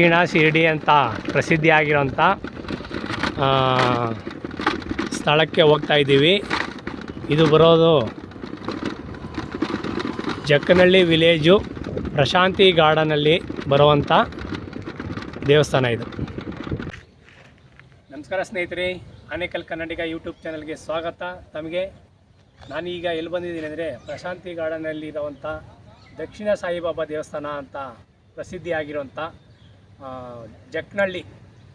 ದಕ್ಷಿಣ ಶಿರಡಿ ಅಂತ ಪ್ರಸಿದ್ಧಿಯಾಗಿರೋಂಥ ಸ್ಥಳಕ್ಕೆ ಹೋಗ್ತಾ ಇದ್ದೀವಿ. ಇದು ಬರೋದು ಜಕ್ಕನಹಳ್ಳಿ ವಿಲೇಜು ಪ್ರಶಾಂತಿ ಗಾರ್ಡನಲ್ಲಿ ಬರುವಂಥ ದೇವಸ್ಥಾನ ಇದು. ನಮಸ್ಕಾರ ಸ್ನೇಹಿತರೆ, ಆನೇಕಲ್ ಕನ್ನಡಿಗ ಯೂಟ್ಯೂಬ್ ಚಾನಲ್ಗೆ ಸ್ವಾಗತ. ತಮಗೆ ನಾನೀಗ ಎಲ್ಲಿ ಬಂದಿದ್ದೀನಿ ಅಂದರೆ ಪ್ರಶಾಂತಿ ಗಾರ್ಡನಲ್ಲಿ ಇರುವಂಥ ದಕ್ಷಿಣ ಸಾಯಿಬಾಬಾ ದೇವಸ್ಥಾನ ಅಂತ ಪ್ರಸಿದ್ಧಿಯಾಗಿರುವಂಥ ಜಕ್ನಹಳ್ಳಿ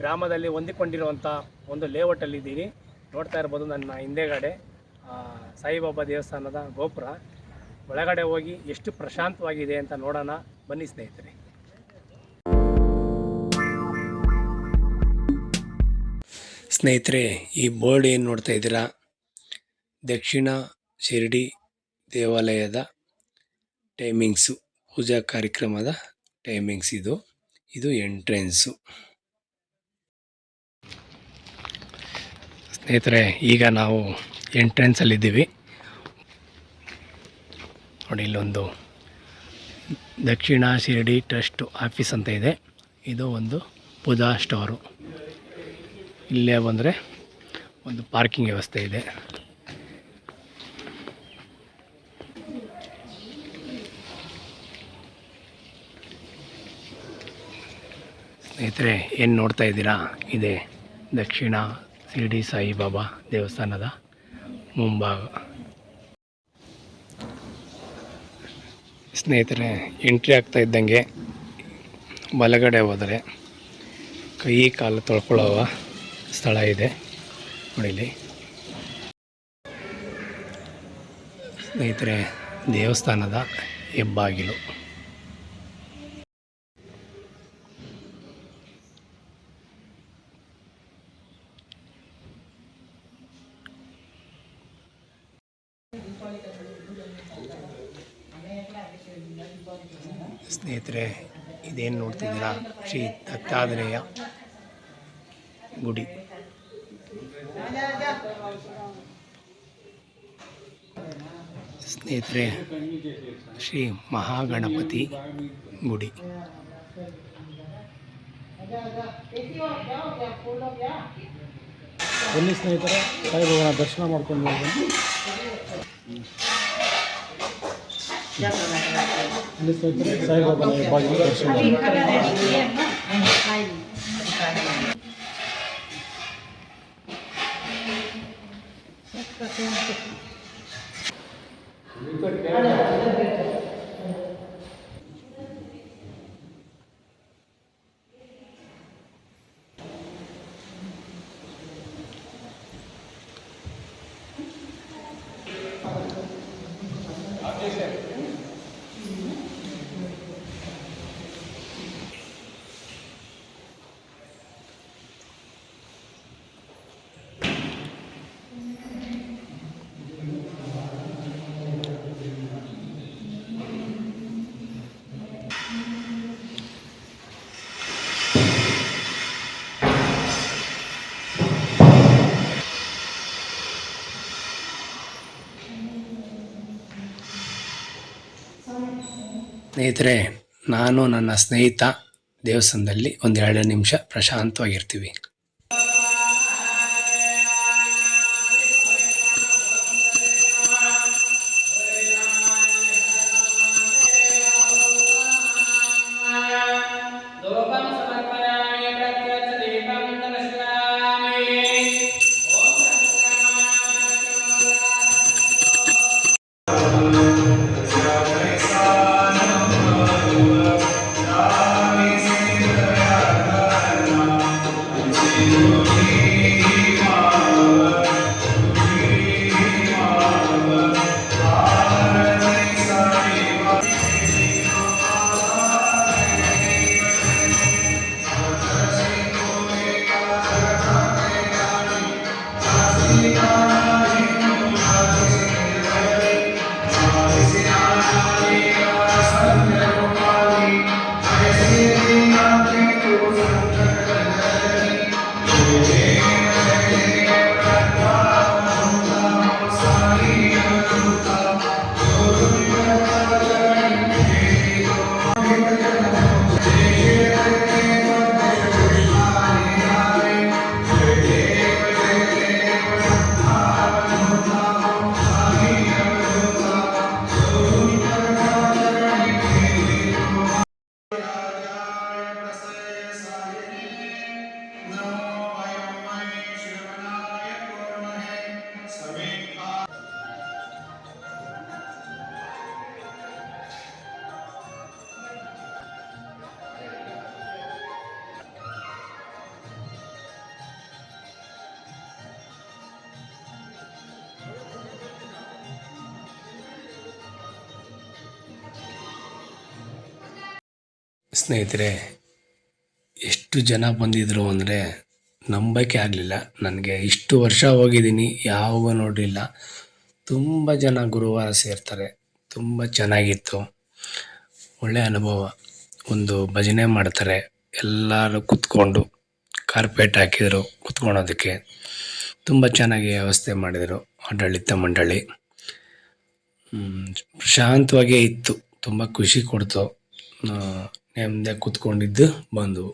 ಗ್ರಾಮದಲ್ಲಿ ಹೊಂದಿಕೊಂಡಿರುವಂಥ ಒಂದು ಲೇಔಟಲ್ಲಿದ್ದೀನಿ ನೋಡ್ತಾ ಇರ್ಬೋದು ನನ್ನ ಹಿಂದೆಗಡೆ ಸಾಯಿಬಾಬಾ ದೇವಸ್ಥಾನದ ಗೋಪುರ. ಒಳಗಡೆ ಹೋಗಿ ಎಷ್ಟು ಪ್ರಶಾಂತವಾಗಿದೆ ಅಂತ ನೋಡೋಣ. ಬನ್ನಿ ಸ್ನೇಹಿತರೆ. ಸ್ನೇಹಿತರೆ, ಈ ಬೋರ್ಡ್ ಏನು ನೋಡ್ತಾ ಇದ್ದೀರಾ? ದಕ್ಷಿಣ ಶಿರಡಿ ದೇವಾಲಯದ ಟೈಮಿಂಗ್ಸು ಪೂಜಾ ಕಾರ್ಯಕ್ರಮದ ಟೈಮಿಂಗ್ಸ್ ಇದು. ಇದು ಎಂಟ್ರೆನ್ಸು ಸ್ನೇಹಿತರೆ, ಈಗ ನಾವು ಎಂಟ್ರೆನ್ಸಲ್ಲಿದ್ದೀವಿ ನೋಡಿ, ಇಲ್ಲೊಂದು ದಕ್ಷಿಣ ಶಿರಡಿ ಟ್ರಸ್ಟ್ ಆಫೀಸ್ ಅಂತ ಇದೆ. ಇದು ಒಂದು ಪೂಜಾ ಸ್ಟೋರು ಇಲ್ಲೇ ಬಂದರೆ ಒಂದು ಪಾರ್ಕಿಂಗ್ ವ್ಯವಸ್ಥೆ ಇದೆ. ಸ್ನೇಹಿತರೆ, ಏನು ನೋಡ್ತಾ ಇದ್ದೀರಾ? ಇದೆ ದಕ್ಷಿಣ ಶಿರಡಿ ಸಾಯಿಬಾಬಾ ದೇವಸ್ಥಾನದ ಮುಂಭಾಗ. ಸ್ನೇಹಿತರೆ, ಎಂಟ್ರಿ ಆಗ್ತಾ ಇದ್ದಂಗೆ ಬಲಗಡೆ ಹೋದರೆ ಕೈ ಕಾಲು ತೊಳ್ಕೊಳ್ಳುವ ಸ್ಥಳ ಇದೆ ನೋಡಿಲಿ ಸ್ನೇಹಿತರೆ ದೇವಸ್ಥಾನದ ಹೆಬ್ಬಾಗಿಲು. ಸ್ನೇಹಿತರೆ ಇದೇನು ನೋಡ್ತಿದ್ದೀರಾ? ಶ್ರೀ ದತ್ತಾತ್ರೇಯ ಗುಡಿ. ಸ್ನೇಹಿತರೆ, ಶ್ರೀ ಮಹಾಗಣಪತಿ ಗುಡಿ. ಬನ್ನಿ ಸ್ನೇಹಿತರೆ ಸಾಯಿಬಾಬನ ದರ್ಶನ ಮಾಡ್ಕೊಂಡು ಬನ್ನಿ ಸ್ನೇಹಿತರೆ ಸಾಯಿಬಾಬನ ಬಾಗಿಲು ದರ್ಶನ Gracias. ಸ್ನೇಹಿತರೆ ನಾನು ನನ್ನ ಸ್ನೇಹಿತ ದೇವಸ್ಥಾನದಲ್ಲಿ ಒಂದೆರಡು ನಿಮಿಷ ಪ್ರಶಾಂತವಾಗಿರ್ತೀವಿ. ಸ್ನೇಹಿತರೆ, ಎಷ್ಟು ಜನ ಬಂದಿದ್ರು ಅಂದರೆ ನಂಬಕ್ಕೆ ಆಗಲಿಲ್ಲ. ನನಗೆ ಇಷ್ಟು ವರ್ಷ ಹೋಗಿದ್ದೀನಿ, ಯಾವಾಗ ನೋಡಲಿಲ್ಲ. ತುಂಬ ಜನ ಗುರುವಾರ ಸೇರ್ತಾರೆ, ತುಂಬ ಚೆನ್ನಾಗಿತ್ತು. ಒಳ್ಳೆಯ ಅನುಭವ. ಒಂದು ಭಜನೆ ಮಾಡ್ತಾರೆ, ಎಲ್ಲರೂ ಕೂತ್ಕೊಂಡು ಕಾರ್ಪೆಟ್ ಹಾಕಿದರು ಕುತ್ಕೊಳೋದಕ್ಕೆ ತುಂಬ ಚೆನ್ನಾಗಿ ವ್ಯವಸ್ಥೆ ಮಾಡಿದರು ಆಡಳಿತ ಮಂಡಳಿ. ಶಾಂತವಾಗೇ ಇತ್ತು, ತುಂಬ ಖುಷಿ ಕೊಡ್ತು. ನೆಮ್ಮದಿಯಾಗಿ ಕುತ್ಕೊಂಡಿದ್ದು ಬಂದವು.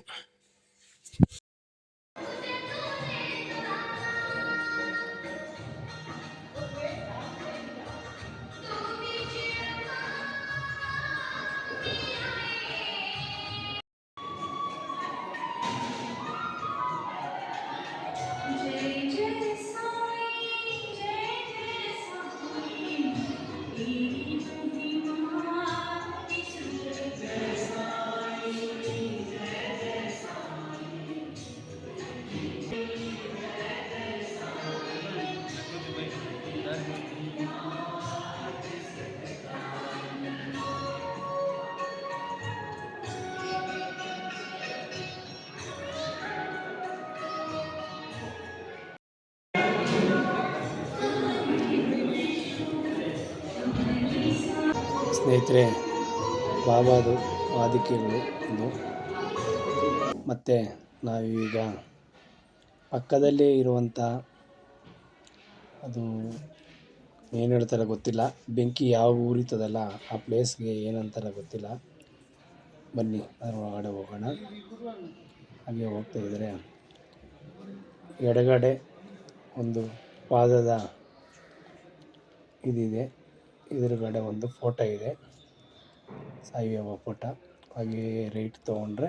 ಸ್ನೇಹಿತರೆ, ಬಾಬಾದು ಆದಿಕೆಗಳು ಇದು. ಮತ್ತು ನಾವೀಗ ಪಕ್ಕದಲ್ಲೇ ಇರುವಂಥ ಅದು ಏನು ಹೇಳ್ತಾರೆ ಗೊತ್ತಿಲ್ಲ. ಬೆಂಕಿ ಯಾವ ಉರಿತದಲ್ಲ ಆ ಪ್ಲೇಸ್ಗೆ ಏನಂತಾರ ಗೊತ್ತಿಲ್ಲ. ಬನ್ನಿ, ಅದರ ಒಳಗಡೆ ಹೋಗೋಣ. ಹಾಗೆ ಹೋಗ್ತಾ ಇದ್ದರೆ ಎಡಗಡೆ ಒಂದು ಪಾದದ ಇದಿದೆ. ಎದುರುಗಡೆ ಒಂದು ಫೋಟೋ ಇದೆ. ಸಾಯಿಬಾಬಾ ಫೋಟೋ. ಹಾಗೆ ರೈಟ್ ತೊಗೊಂಡ್ರೆ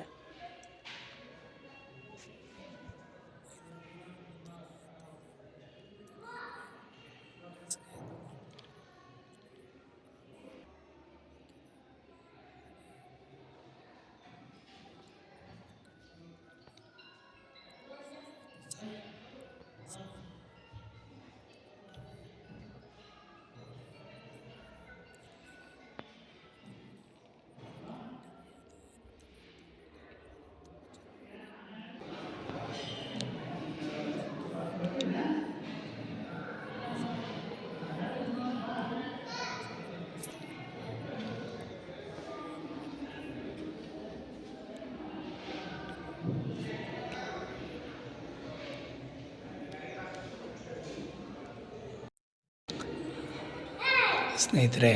ಸ್ನೇಹಿತರೆ,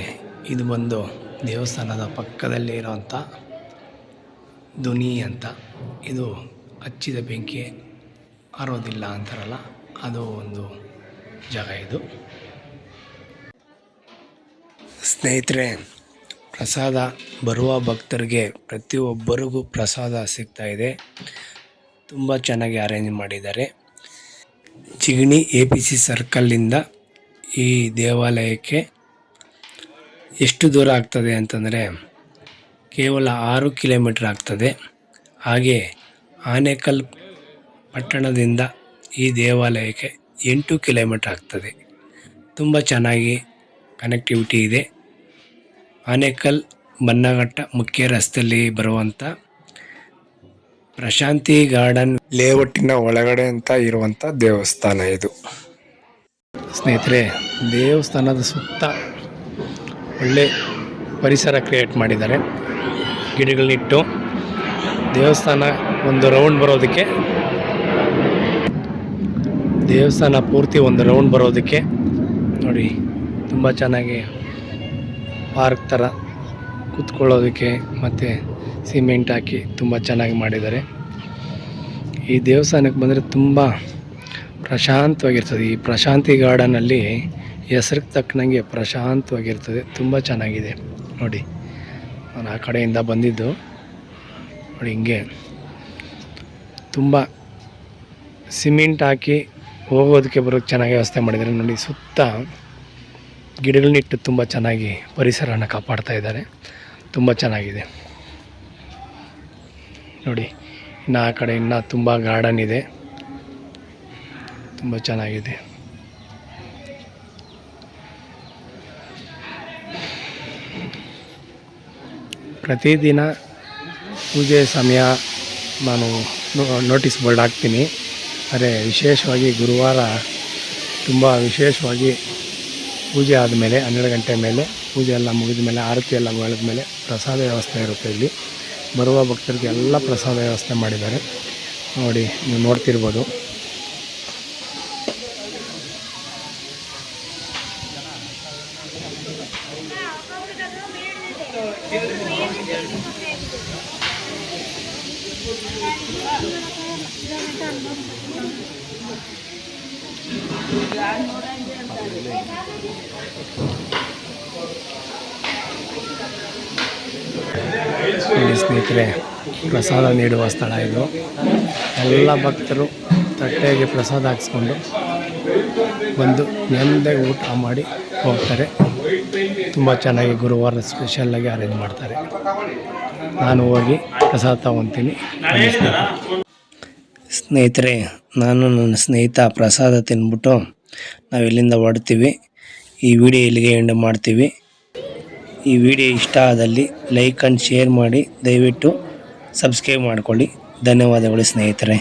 ಇದು ಬಂದು ದೇವಸ್ಥಾನದ ಪಕ್ಕದಲ್ಲಿ ಇರೋವಂಥ ಧ್ವನಿ ಅಂತ. ಇದು ಹಚ್ಚಿದ ಬೆಂಕಿ ಆರೋದಿಲ್ಲ ಅಂತಾರಲ್ಲ, ಅದು ಒಂದು ಜಾಗ ಇದು. ಸ್ನೇಹಿತರೆ, ಪ್ರಸಾದ ಬರುವ ಭಕ್ತರಿಗೆ ಪ್ರತಿಯೊಬ್ಬರಿಗೂ ಪ್ರಸಾದ ಸಿಗ್ತಾ ಇದೆ. ತುಂಬ ಚೆನ್ನಾಗಿ ಅರೇಂಜ್ ಮಾಡಿದ್ದಾರೆ. ಚಿಗಣಿ ಎ ಪಿ ಸಿ ಸರ್ಕಲ್ಲಿಂದ ಈ ದೇವಾಲಯಕ್ಕೆ ಎಷ್ಟು ದೂರ ಆಗ್ತದೆ ಅಂತಂದರೆ ಕೇವಲ ಆರು ಕಿಲೋಮೀಟ್ರ್ ಆಗ್ತದೆ. ಹಾಗೆ ಆನೇಕಲ್ ಪಟ್ಟಣದಿಂದ ಈ ದೇವಾಲಯಕ್ಕೆ ಎಂಟು ಕಿಲೋಮೀಟ್ರ್ ಆಗ್ತದೆ. ತುಂಬ ಚೆನ್ನಾಗಿ ಕನೆಕ್ಟಿವಿಟಿ ಇದೆ. ಆನೇಕಲ್ ಬನ್ನಘಟ್ಟ ಮುಖ್ಯ ರಸ್ತೆಯಲ್ಲಿ ಬರುವಂಥ ಪ್ರಶಾಂತಿ ಗಾರ್ಡನ್ ಲೇಔಟಿನ ಒಳಗಡೆ ಅಂತ ಇರುವಂಥ ದೇವಸ್ಥಾನ ಇದು. ಸ್ನೇಹಿತರೆ, ದೇವಸ್ಥಾನದ ಸುತ್ತ ಒಳ್ಳೆ ಪರಿಸರ ಕ್ರಿಯೇಟ್ ಮಾಡಿದ್ದಾರೆ. ಗಿಡಗಳನ್ನಿಟ್ಟು ದೇವಸ್ಥಾನ ಒಂದು ರೌಂಡ್ ಬರೋದಕ್ಕೆ ದೇವಸ್ಥಾನ ಪೂರ್ತಿ ಒಂದು ರೌಂಡ್ ಬರೋದಕ್ಕೆ ನೋಡಿ ತುಂಬ ಚೆನ್ನಾಗಿ ಪಾರ್ಕ್ ಥರ ಕೂತ್ಕೊಳ್ಳೋದಕ್ಕೆ ಮತ್ತು ಸಿಮೆಂಟ್ ಹಾಕಿ ತುಂಬ ಚೆನ್ನಾಗಿ ಮಾಡಿದ್ದಾರೆ. ಈ ದೇವಸ್ಥಾನಕ್ಕೆ ಬಂದರೆ ತುಂಬ ಪ್ರಶಾಂತವಾಗಿರ್ತದೆ. ಈ ಪ್ರಶಾಂತಿ ಗಾರ್ಡನಲ್ಲಿ ಹೆಸ್ರಿಗೆ ತಕ್ಕನಂಗೆ ಪ್ರಶಾಂತವಾಗಿರ್ತದೆ. ತುಂಬ ಚೆನ್ನಾಗಿದೆ. ನೋಡಿ, ನಾನು ಆ ಕಡೆಯಿಂದ ಬಂದಿದ್ದು. ನೋಡಿ, ಹಿಂಗೆ ತುಂಬ ಸಿಮೆಂಟ್ ಹಾಕಿ ಹೋಗೋದಕ್ಕೆ ಬರೋಕ್ಕೆ ಚೆನ್ನಾಗಿ ವ್ಯವಸ್ಥೆ ಮಾಡಿದ್ದಾರೆ. ನೋಡಿ, ಸುತ್ತ ಗಿಡಗಳನ್ನಿಟ್ಟು ತುಂಬ ಚೆನ್ನಾಗಿ ಪರಿಸರನ ಕಾಪಾಡ್ತಾ ಇದ್ದಾರೆ. ತುಂಬ ಚೆನ್ನಾಗಿದೆ. ನೋಡಿ, ಇನ್ನು ಆ ಕಡೆ ಇನ್ನೂ ತುಂಬ ಗಾರ್ಡನ್ ಇದೆ. ತುಂಬ ಚೆನ್ನಾಗಿದೆ. ಪ್ರತಿದಿನ ಪೂಜೆ ಸಮಯ ನಾನು ನೋಟಿಸ್ ಬೋರ್ಡ್ ಹಾಕ್ತೀನಿ. ಆದರೆ ವಿಶೇಷವಾಗಿ ಗುರುವಾರ ತುಂಬ ವಿಶೇಷವಾಗಿ ಪೂಜೆ ಆದಮೇಲೆ ಹನ್ನೆರಡು ಗಂಟೆ ಮೇಲೆ ಪೂಜೆ ಎಲ್ಲ ಮುಗಿದ ಮೇಲೆ ಆರತಿ ಎಲ್ಲ ಬೆಳೆದ ಮೇಲೆ ಪ್ರಸಾದ ವ್ಯವಸ್ಥೆ ಇರುತ್ತೆ ಇಲ್ಲಿ. ಬರುವ ಭಕ್ತರಿಗೆ ಎಲ್ಲ ಪ್ರಸಾದ ವ್ಯವಸ್ಥೆ ಮಾಡಿದ್ದಾರೆ. ನೋಡಿ, ನೀವು ನೋಡ್ತಿರ್ಬೋದು. ನೋಡಿ ಸ್ನೇಹಿತರೆ, ಪ್ರಸಾದ ನೀಡುವ ಸ್ಥಳ ಇದು. ಎಲ್ಲ ಭಕ್ತರು ತಟ್ಟೆಗೆ ಪ್ರಸಾದ ಹಾಕಿಸ್ಕೊಂಡು ಬಂದು ನೆಂದೆ ಊಟ ಮಾಡಿ ಹೋಗ್ತಾರೆ. ತುಂಬ ಚೆನ್ನಾಗಿ ಗುರುವಾರ ಸ್ಪೆಷಲ್ಲಾಗಿ ಅರೇಂಜ್ ಮಾಡ್ತಾರೆ. ನಾನು ಹೋಗಿ ಪ್ರಸಾದ ತಗೊತೀನಿ. ಸ್ನೇಹಿತರೆ, ನಾನು ನನ್ನ ಸ್ನೇಹಿತ ಪ್ರಸಾದ ತಿಂದ್ಬಿಟ್ಟು ನಾವು ಹೊರಡ್ತೀವಿ, ಈ ವಿಡಿಯೋ ಇಲ್ಲಿಗೆ ಎಂಡ್ ಮಾಡ್ತೀವಿ, ಈ ವಿಡಿಯೋ ಇಷ್ಟ ಆದಲ್ಲಿ ಲೈಕ್ ಆ್ಯಂಡ್ ಶೇರ್ ಮಾಡಿ, ದಯವಿಟ್ಟು ಸಬ್ಸ್ಕ್ರೈಬ್ ಮಾಡಿಕೊಳ್ಳಿ. ಧನ್ಯವಾದಗಳು ಸ್ನೇಹಿತರೆ.